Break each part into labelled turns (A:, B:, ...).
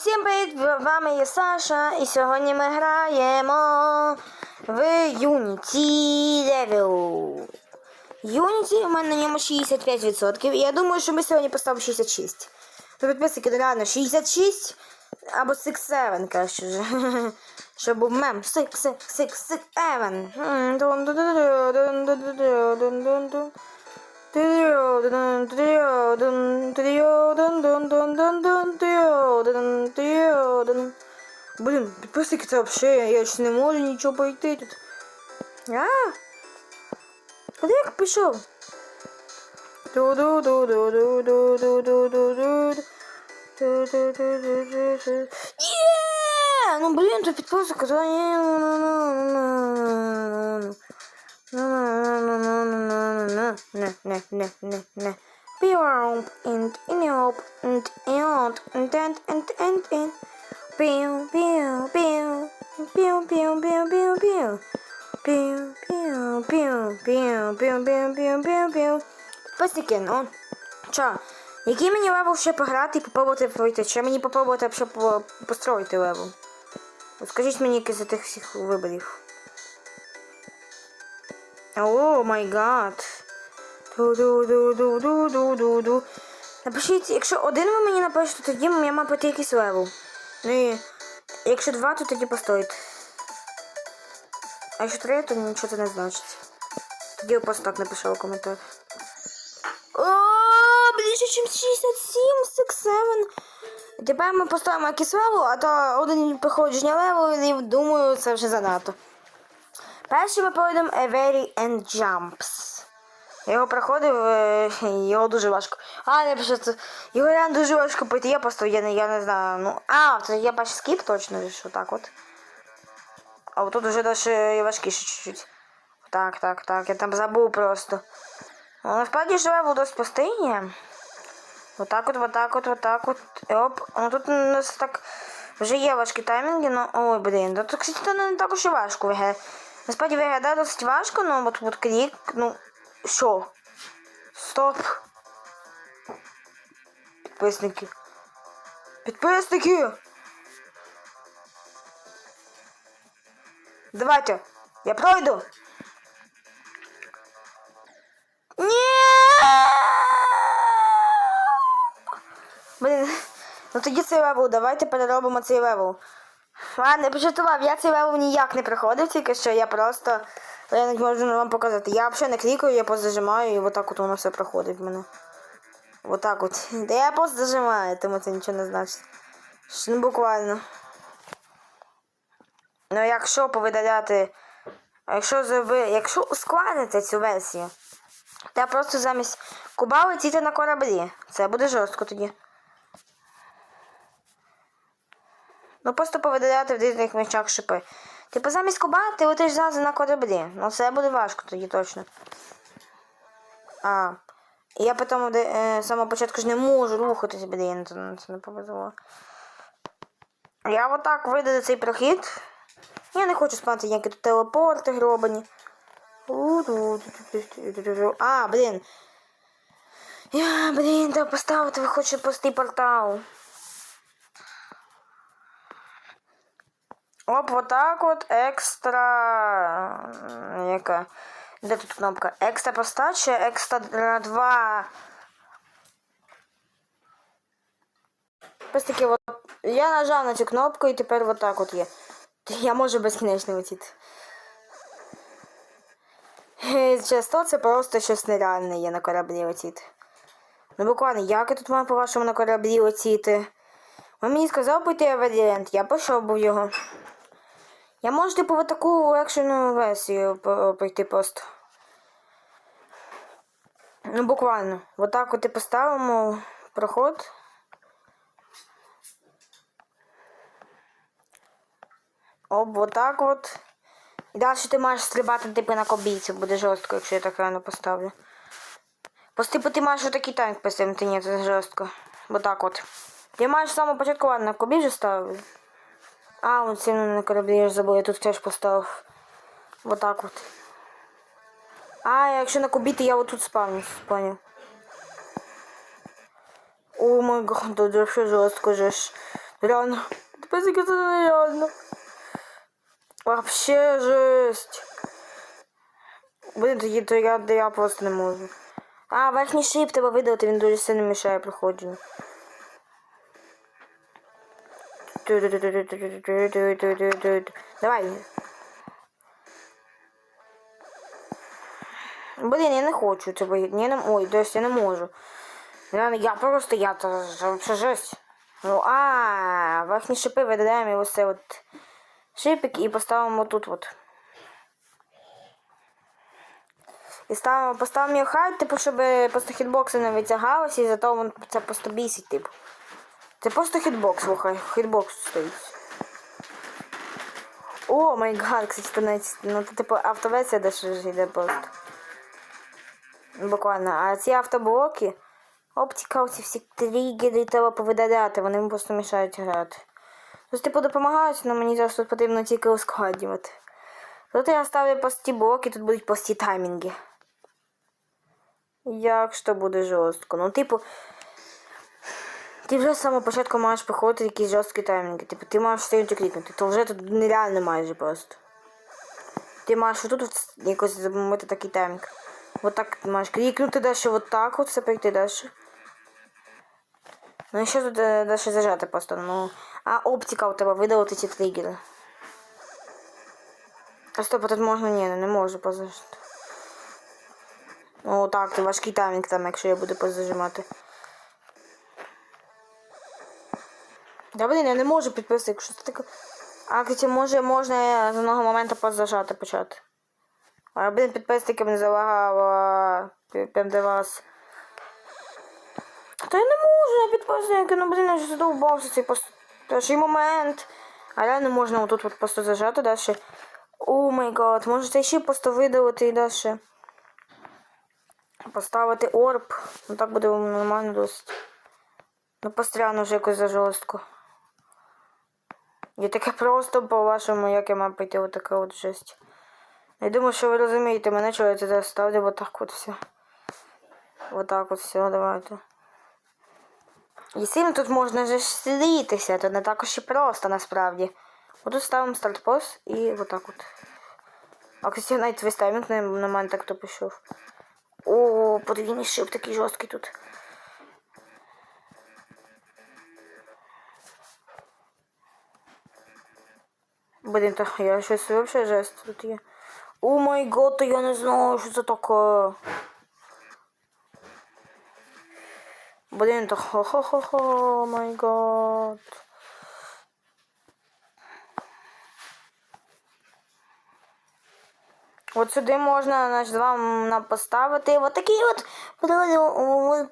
A: Всім привіт! Вами є Саша, і сьогодні ми граємо в Unity Devil. Unity у мене на ньому 65%. І я думаю, що ми сьогодні поставимо 66. То підписники реально 66 або 67, краще вже. Щоб був мем. 6, 6, 6, 7. Блин, подписчики-то вообще, я еще не могу ничего пойти тут. А? Куда я пришел? Ну блин, тут подписчик, это... не, не, не, не, не. Pew, and in up, and out, and and and and and. Pew, pew, pew, pew, pew, pew, pew, pew. Pew, pew, pew, pew, pew, pew, pew, pew, pew. Пасіки, ну. Чо? Який мені левел ще пограти і попробувати пройти? Чи мені попробувати ще по- построїти левел? Скажіть мені якийсь з тих всіх виборів. О май гад. Ду-ду-ду-ду-ду-ду-ду. Напишіть, якщо один ви мені напишете, тоді я маю пройти якийсь левел. Ну і якщо два, то тоді постоїть. А якщо три, то нічого це не значить. Тоді я просто так напишу в коментар. О, більше, ніж 67, 67. Тепер ми поставимо якийсь левел, а то один проходження левел, і думаю, це вже занадто. Перший ми пройдемо A End Jumps. Я його проходив, е, його дуже важко. А, пишу, це його реально дуже важко пройти. Я просто я не, я не знаю. Ну, а, це я бачу скіп точно, що так от. А от тут вже даже важкіше чуть-чуть. Так, так, так, я там забув просто. Ну, насправді живе в досить пустині. Вот так от, вот так от, вот так от. І оп. Ну тут у нас так вже є важкі таймінги, ну. Ой, блін. Ну, Тут, кстати, не так уж і важко виглядає. Насправді виглядає досить важко, ну от, от клік, ну. Що? Стоп. Підписники. Підписники! Давайте. Я пройду. Блін, ну тоді цей левел, давайте переробимо цей левел. А, не пожартував, я цей левел ніяк не проходив, тільки що я просто. Я не можу вам показати. Я взагалі не клікаю, я просто зажимаю і отак от воно все проходить в мене. Отак от. Та я просто зажимаю, тому це нічого не значить. Ну буквально. Ну якщо повидаляти. Якщо зроби. Якщо ускладнити цю версію, то просто замість куба летіти на кораблі. Це буде жорстко тоді. Ну просто повидаляти в різних місцях шипи. Типу замість куба ти летиш зразу на кораблі. Ну це буде важко тоді точно. А. Я потім е, з самого початку ж не можу рухатись, блін, це, не повезло. Я отак видаю цей прохід. Я не хочу спати ніякі тут телепорти гробані. А, блін. Я, блін, треба поставити, хочу пустий портал. Оп, вот так от екстра. Яка? Де тут кнопка? Екстра постача, екстра 2. Ось таки от. Я нажав на цю кнопку і тепер вот так от є. Я можу безкінечно летіти. Часто це просто щось нереальне є на кораблі летіти. Ну буквально, як я тут маю по-вашому на кораблі летіти? Ви мені сказав пойти варіант, я пішов був його. Я можу типу в таку легшену версію пройти просто. Ну, буквально. Вот так от і поставимо проход. Оп, вот так от. І далі ти маєш стрибати типу на кобійцю, буде жорстко, якщо я так рано поставлю. Просто типу ти маєш отакий танк поставити, ні, це жорстко. Вот так от. Ти маєш ладно, на кобі вже ставив. А, он сильно на кораблі, я ж забув, я тут теж поставив. Вот так от. А, якщо на кубі, то я отут спавнюсь, поняв. О май гад, да що жорстко же. Реально. Підписники це нереально. Вообще жесть. Блин, тоді то я, я просто не можу. А, верхній шип треба видалити, він дуже сильно мішає проходженню. Давай. Блін, я не хочу це боїти. Не... Ой, десь я не можу. Я просто, я то вже жесть. Ну, а, верхні шипи видаляємо ось це от шипик і поставимо тут от. І ставимо, поставимо його хайт, типу, щоб просто хітбокси не витягалися, і зато він це просто бісить, типу. Це просто хітбокс, слухай, хітбокс стоїть. О, май гад, кстати, навіть, ну, це, типу, автоверсія ж йде просто. Буквально. А ці автоблоки, оптика, оці всі тригери треба повидаляти, вони просто мішають грати. Тобто, типу, допомагають, але мені зараз тут потрібно тільки ускладнювати. Тут я ставлю пості блоки, тут будуть пості таймінги. Як що буде жорстко? Ну, типу, ти вже з самого початку маєш проходити якісь жорсткі таймінги. Типу, ти маєш встигнути клікнути, то вже тут нереально майже просто. Ти маєш отут от якось замовити такий таймінг. Вот так ти маєш клікнути далі, вот так от все прийти далі. Ну і що тут е, далі зажати просто, ну. А оптика у тебе видалити ці тригери. А стоп, а тут можна ні, не можу позажати. О, так, це важкий таймінг там, якщо я буду позажимати. Да блін, я не можу підписати, якщо це таке. А, кстати, може, можна з одного моменту позажати почати. А, блін, підписники мене залагало. Прям до вас. Та я не можу, я підписники, ну блін, я вже задовбався цей пост... перший момент. А реально можна отут от просто зажати далі. О май гад, можете ще просто видалити і далі. Поставити орб. Ну так буде нормально досить. Ну постряну вже якось за жорстко. Я таке просто по-вашому, як я маю пойти отака от жесть. Я думаю, що ви розумієте мене, що я це ставлю вот так от все. Вот так от все, давайте. І сильно тут можна же слітися, то не також і просто насправді. Отут ставимо стартпост і вот так от. А кстати, навіть весь таймінг на мене так то пішов. О, подвійний шип такий жорсткий тут. Блін, то я щось вообще жесть тут є. О май то я не знаю, що це таке. Блін, то хо-хо-хо-хо, май гот. От сюди можна значить, вам на- поставити от такий от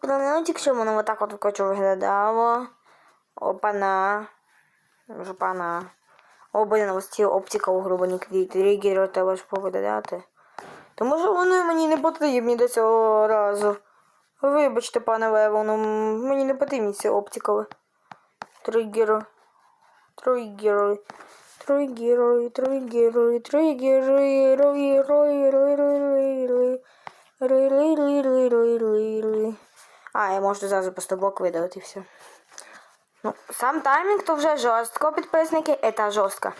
A: прилетик, що воно отак от хочу виглядало. Опана. Жопана. О, блін, ось ці оптика угрубані тригери треба ж повидаляти. Тому що вони мені не потрібні до цього разу. Вибачте, пане Лево, ну мені не потрібні ці оптикові. Тригери. Тригери. Тригери, тригери, тригери, рой, рой, рой, рой, рой, рой. Рой, рой, рой, рой, рой. А, я можу зразу просто блок видалити і все. Ну, сам таймінг то вже жорстко, підписники, це жорстко.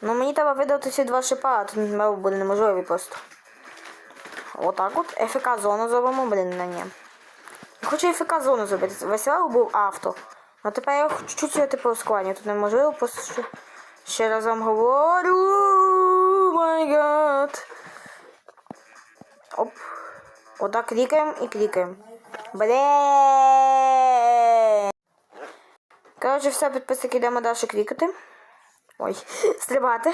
A: Ну мені треба видати ці два шипа, а тут мабуть, буде неможливо просто. Отак от. ФК зону зробимо, блін, на. Я хочу ФК зону зробити. Весь левел був авто. А тепер я чуть-чуть його типу ускладнюю. Тут неможливо, просто ще, ще раз вам говорю. Май гад. Оп. Отак клікаємо і клікаємо. Блін. Коротше, все, підписники, йдемо далі клікати. Ой, стрибати.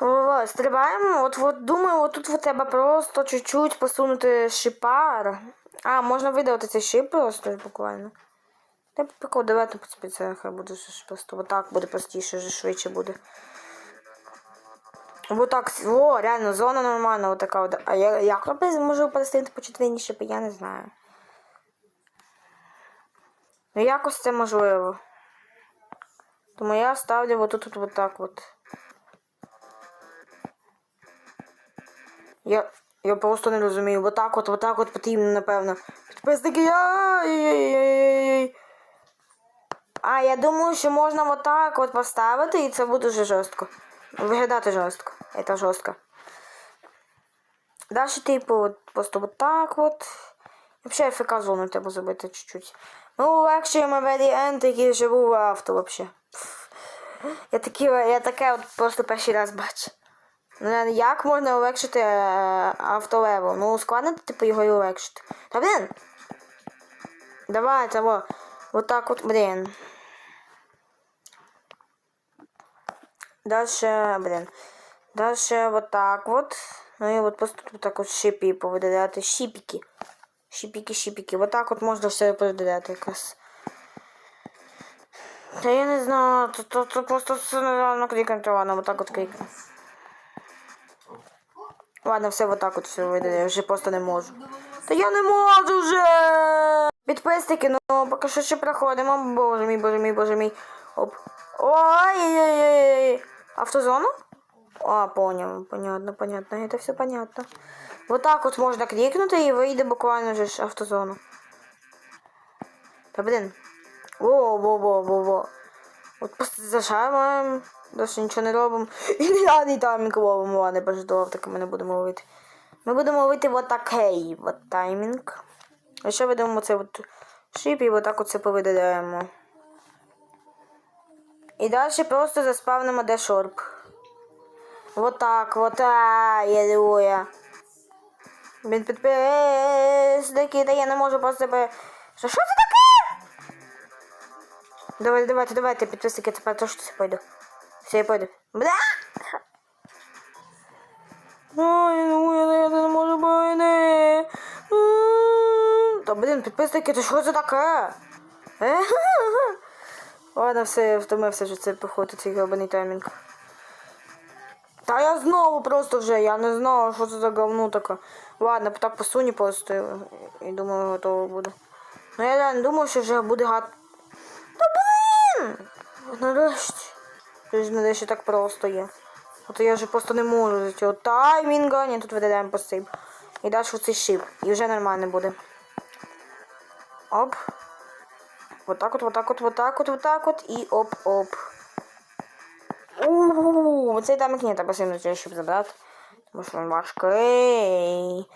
A: О, стрибаємо. От, от думаю, от тут треба просто чуть-чуть посунути шипар. А, можна видалити цей шип просто буквально. Та прикол, давайте спеціально хай буде просто отак буде простіше, вже швидше буде. Отак, о, реально, зона нормальна, отака. от. А я як можу перестати по четверні шипи, я не знаю. Ну якось це можливо. Тому я ставлю вот тут вот так вот. Я, я просто не розумію. Вот так от, вот так от потрібно, напевно. Підписники. А, я думаю, що можна отак от поставити, і це буде вже жорстко. Виглядати жорстко. Це жорстко. Далі, типу, от, просто от так от. Взагалі ФК зону треба зробити чуть-чуть. Ну, легше very end, який живу в авто вообще. Я, такі, я таке от просто перший раз бачу. Ну, Як можна улегшити е, автолевел? Ну, ускладнити, типу, його і улегшити. Та блін! Давай, того. Вот так вот, блин. Дальше, блин. Дальше вот так вот. Ну и вот просто вот так вот шипи повидаляти. Шипики. Вот так вот можна все повидаляти якраз. Та я не знаю, то, то, то просто все нереально кликнути, ладно, вот так вот. Ладно, все вот так вот все видаляю, я вже просто не можу. Та я не можу вже! Підписники, ну поки що ще проходимо. Боже мій, боже мій, боже мій. Оп. Ой-ой-ой. Автозону? А, понял, понятно, понятно, это все понятно. Вот так вот можно кликнути і вийде буквально же ж автозону. Та блин. Во, во, во, во, во. От просто зажимаємо, досі нічого не робимо. І нереальний таймінг ловимо, ладно, баждував, так ми не будемо ловити. Ми будемо ловити вот такий вот таймінг. А ще ведемо це от шип і отак оце повидаляємо. І далі просто заспавнимо де шорп. Вот так, вот а, єлюя. Він підписники, та я не можу просто себе. Що, що це таке? Давайте, давайте, давайте, підписники, тепер то, що пойду. Все, я пойду. Бля! Ой, ну я, я не можу бойни. Та блін, підписники, то що це таке? Е? Ладно, все, втомився вже це походу, цей грабаний таймінг. Та я знову просто вже, я не знала, що це за говно таке. Ладно, так по суні просто і думаю, готово буде. Ну я реально думав, що вже буде гад. Та блін! Нарешті. Ж нарешті так просто є. А то я вже просто не можу за цього таймінга. Ні, тут видаляємо посип. І далі цей шип. І вже нормально буде. Оп. Вот так вот, вот так вот, вот так вот, вот так вот. І оп-оп. Ууу, цей тамик не треба сильно щоб забрати. Тому що він важкий.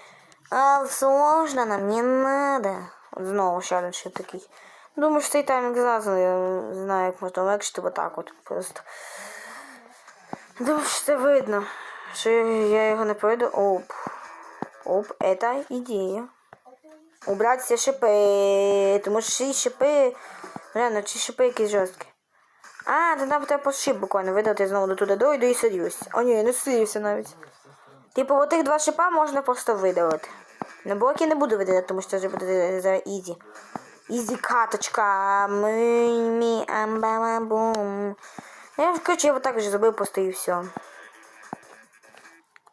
A: А сложно нам не надо. От знову ще один ще такий. Думаю, що цей таймінг зразу я знаю, як можна легшити вот так от просто. Думаю, що це видно. Що я його не пройду. Оп. Оп, это ідея. Убрати всі шипи. Тому що шипи. Реально, ці шипи якісь жорсткі. А, то нам треба по шип буквально видати знову до туди дойду і сидюсь. О, ні, не сидівся навіть. Типу, отих два шипа можна просто видалити. На блоки не буду видаляти, тому що вже буде за ізі. Ізі каточка. Мі амбалабум. Я короче, я вот так же зробив просто і все.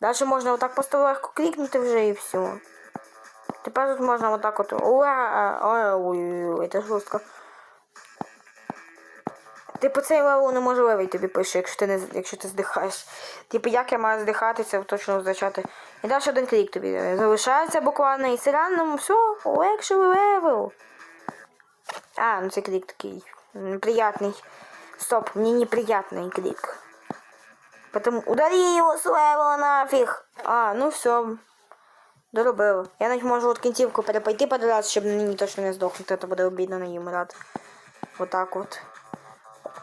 A: Дальше можна вот так просто легко клікнути вже і все. Тепер тут можна вот так от. Ой-ой-ой, це жорстко. Типу цей левел неможливий тобі пише, якщо ти не якщо ти здихаєш. Типу, як я маю здихати, це точно означати. І далі один клік тобі залишається буквально і селянам все, легший левел. А, ну цей клік такий неприятний. Стоп, мне неприятный клик. Потому удали его с левела нафиг. А, ну все. Доробив. Я навіть можу от кінцівку перепойти раз, щоб мені точно не здохнути, то буде обідно на їм рад. Отак от.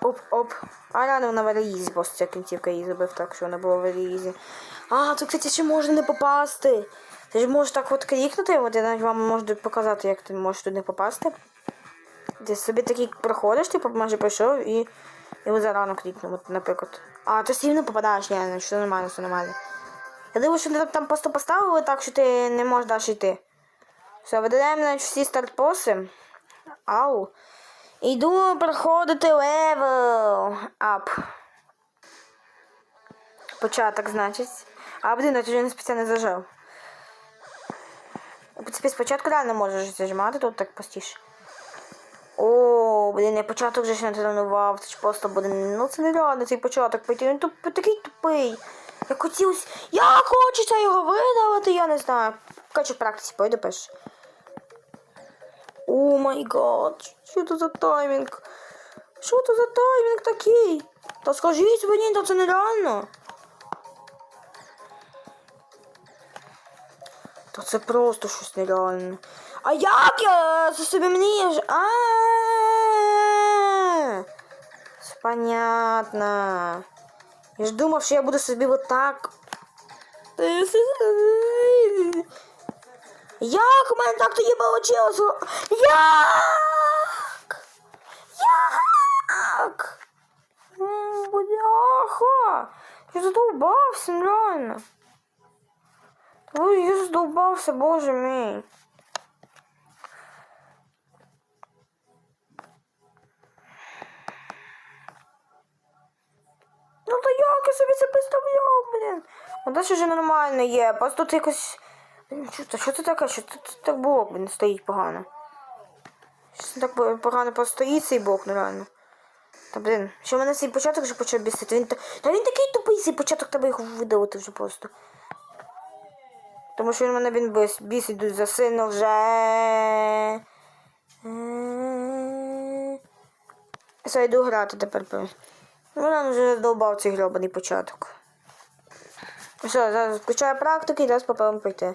A: Оп-оп. А рано на варіїзі, просто ця кінцівка її зробив так, що вона була в варіїзі. А, тут, кстати, ще можна не попасти. Ти ж можеш так от клікнути, от я навіть вам можу показати, як ти можеш туди попасти. Ти собі такий проходиш, типу, майже пройшов і, от зарано клікнув, от, наприклад. А, ти все рівно попадаєш, реально, що нормально, все нормально. Я думаю, що там просто поставили так, що ти не можеш далі йти. Все, видаляємо навіть всі стартпоси. Ау. Іду проходити левел ап. Початок, значить. А, блин, я вже не спеціально зажав. В принципі, спочатку реально можеш зажимати, тут так простіше. О, блін, я початок вже ще не тренував, це ж просто буде. Ну це нереально цей початок пойти. Він туп, такий тупий. Я хотілося. Я хочеться його видавати, я не знаю. В практиці пойду перш. О май гад, що це за таймінг? Що це за таймінг такий? Та скажіть мені, та це нереально. Та це просто щось нереальне. А як я це собі мені. А. Все понятно. Я ж думав, що я буду собі вот так. Як у мене так тоді вийшло? Як? Як? Бляха! Я задовбався, реально. Ой, я задовбався, боже мій. Ну то як я собі це представляв, блін? Ну далі вже нормально є, просто тут якось. Що це, що це таке? Що тут так блок, блін, стоїть погано? Що так погано постоїть цей блок, ну реально. Та блін, що мене цей початок вже почав бісити. Він, та... та він такий тупий цей початок, треба його видалити вже просто. Тому що він мене він бис, бісить дуже за сильно вже. Все, йду грати тепер. пе- Ну, нам вже задовбав цей гробаний початок. Все, зараз включаю практики і зараз попробуємо пройти.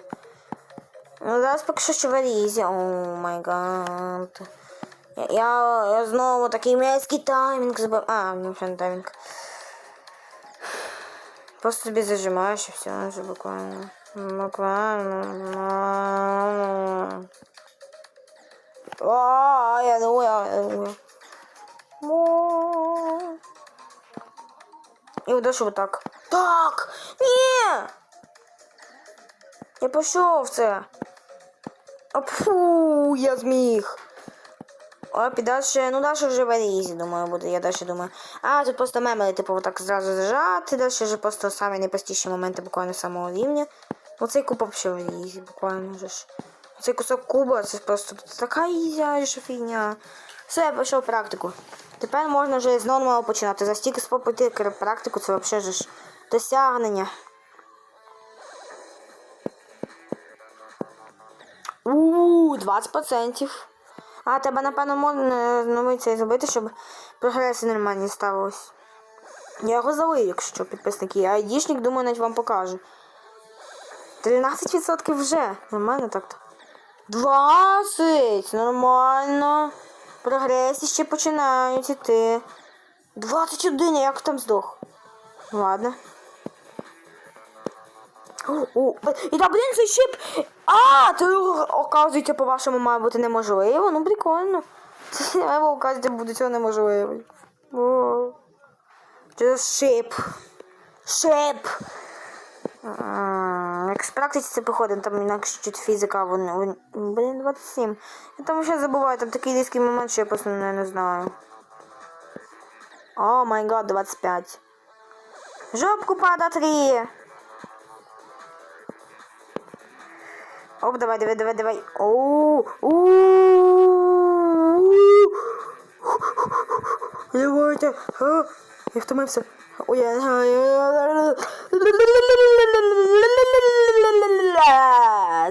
A: Ну, зараз поки що ще в Арізі. О май гад. Я, я, я знову такий мерзкий таймінг забив. А, ну ще не таймінг. Просто собі зажимаєш і все, вже буквально. Буквально. А, я думаю, я думаю. Мо. І удачу вот так. Так! Ні! Я пішов в це. А фу, я зміг. А підальше, ну далі вже в Арізі, думаю, буде. Я далі думаю. А, тут просто мемели, типу, так зразу зажати, далі вже просто самі найпростіші моменти буквально самого рівня. Оцей куб вообще в Арізі, буквально вже ж. Оцей кусок куба, це просто така ізя, фігня. Все, я пішов практику. Тепер можна вже з нормалу починати. За стільки спроб пройти практику, це взагалі ж досягнення. Ууу, 20%. А, тебе, напевно, можна новий цей зробити, щоб прогреси нормальні ставились. Я його залию, якщо підписники. А айдішник, думаю, навіть вам покажу. 13% вже. Нормально так-то. 20! Нормально. Прогреси ще починають іти. 21, як там здох? Ладно. О, і та, блін, цей щип. А, це оказується, по-вашому, має бути неможливо. Ну, прикольно. Це треба оказується, буде цього неможливо. Це шип. Шип. Як з практиці це походить, там інакше чуть фізика, вон, вон, блін, 27. Я там ще забуваю, там такий різкий момент, що я просто не, не знаю. О май гад, 25. Жопку пада Оп, давай, давай, давай, давай. Давайте. А, Я втомився. Ой, я...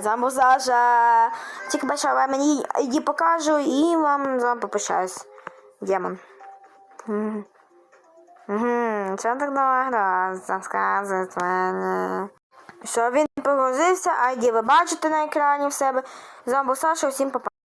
A: Замбо Саша. Тільки бачу, я мені її покажу і вам з попрощаюсь. Демон. Мгм. Мгм, Це так добре, розказує мене. Що він погрузився, айді ви бачите на екрані в себе. Зомбо Саша, всім па